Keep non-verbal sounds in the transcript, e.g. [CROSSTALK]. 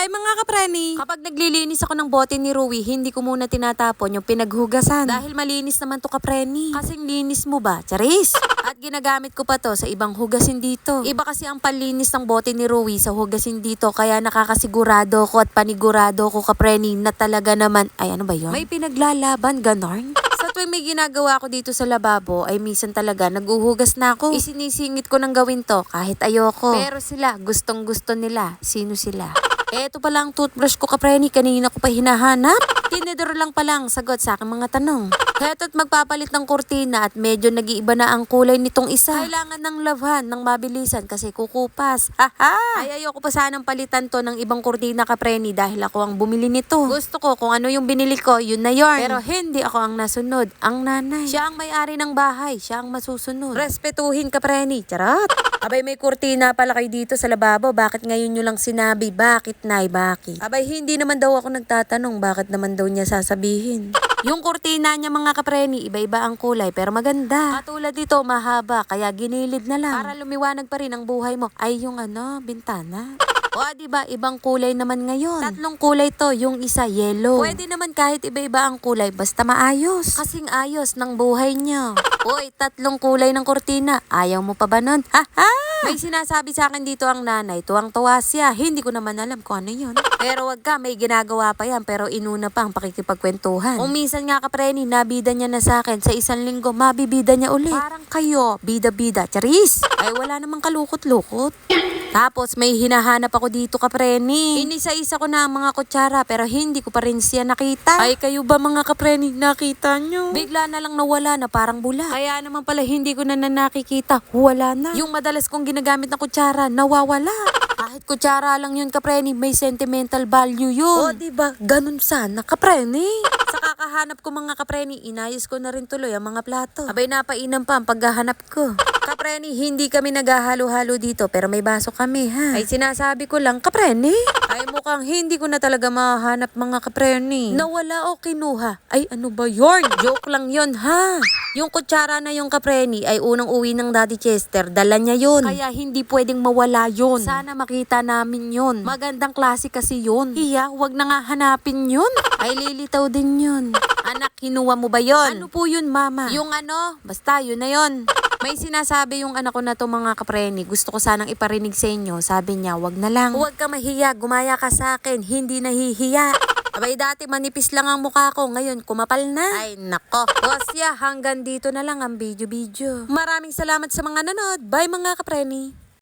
Hi mga kapreni! Kapag naglilinis ako ng bote ni Rui, hindi ko muna tinatapon yung pinaghugasan. Dahil malinis naman to kapreni. Kasing linis mo ba? Charis! [LAUGHS] At ginagamit ko pa to sa ibang hugasin dito. Iba kasi ang panlinis ng bote ni Rui sa hugasin dito kaya nakakasigurado ko at panigurado ko kapreni na talaga naman, ay ano ba yun? May pinaglalaban, ganorn? [LAUGHS] Sa tuwing may ginagawa ko dito sa lababo, ay minsan talaga naguhugas na ako. Isinisingit ko ng gawin to kahit ayoko. Pero sila, gustong gusto nila. Sino sila? [LAUGHS] Eto pala ang toothbrush ko kapreni, kanina ko pa hinahanap. Tinidor lang palang sagot sa aking mga tanong. Heto't magpapalit ng kurtina at medyo nag-iiba na ang kulay nitong isa. Kailangan ng lavhan ng mabilisan kasi kukupas. Haha! Ay ayoko pa sanang palitan to ng ibang kurtina kapreni dahil ako ang bumili nito. Gusto ko kung ano yung binili ko, yun na yorn. Pero hindi ako ang nasunod, ang nanay. Siya ang may-ari ng bahay, siya ang masusunod. Respetuhin kapreni, charot! Abay may kurtina pala kayo dito sa lababo, bakit ngayon nyo lang sinabi? Bakit nay, bakit? Abay hindi naman daw ako nagtatanong, bakit naman daw niya sasabihin? Yung kurtina niya mga kapreni, iba-iba ang kulay pero maganda. Katulad dito, mahaba, kaya ginilid na lang. Para lumiwanag pa rin ang buhay mo. Ay yung ano, bintana. O, di ba ibang kulay naman ngayon? Tatlong kulay to, yung isa yellow. Pwede naman kahit iba-iba ang kulay, basta maayos. Kasing ayos ng buhay niyo. [LAUGHS] Uy, tatlong kulay ng kurtina. Ayaw mo pa ba nun? Ha ha! May sinasabi sa akin dito ang nanay, tuwang-tuwa siya. Hindi ko naman alam kung ano yun. Pero wag ka, may ginagawa pa yan. Pero inuna pa ang pakikipagkwentuhan. Kung minsan nga kapreni, nabida niya na sa akin. Sa isang linggo, mabibida niya ulit. Parang kayo, bida-bida. Charis! Ay wala namang kalukot-lukot. Tapos may hinahanap ako dito kapreni. Inisa-isa ko na ang mga kutsara pero hindi ko pa rin siya nakita. Ay kayo ba mga kapreni nakita nyo? Bigla na lang nawala na parang bula. Kaya naman pala hindi ko na, na nakikita. Wala na. Yung madalas kong ginagamit na kutsara nawawala. [LAUGHS] Kahit kutsara lang yun kapreni, may sentimental value yun. O diba, ganun sana kapreni. [LAUGHS] Sa kakahanap ko mga kapreni, inayos ko na rin tuloy ang mga plato. Abay napainam pa ang paghahanap ko. Kapreni, hindi kami naghahalo-halo dito pero may baso kami ha. Ay sinasabi ko lang, kapreni. [LAUGHS] Ay mukhang hindi ko na talaga mahanap mga kapreni. Nawala o kinuha. Ay ano ba yorn? Joke lang yon ha. Yung kutsara na yung kapreni ay unang uwi ng Daddy Chester. Dala niya yun. Kaya hindi pwedeng mawala yun. Sana makita namin yun. Magandang klase kasi yun. Iya, wag na nga hanapin yun. [LAUGHS] Ay lilitaw din yun. Anak, kinuha mo ba yon? Ano po yun, mama? Yung ano, basta yun na yon. May sinasabi yung anak ko na to mga kapreni. Gusto ko sanang iparinig sa inyo. Sabi niya, wag na lang. Huwag ka mahiya. Gumaya ka sa akin. Hindi nahihiya. Abay dati manipis lang ang mukha ko. Ngayon kumapal na. Ay nako. Wasya, hanggang dito na lang ang video-video. Maraming salamat sa mga nanood. Bye mga kapreni.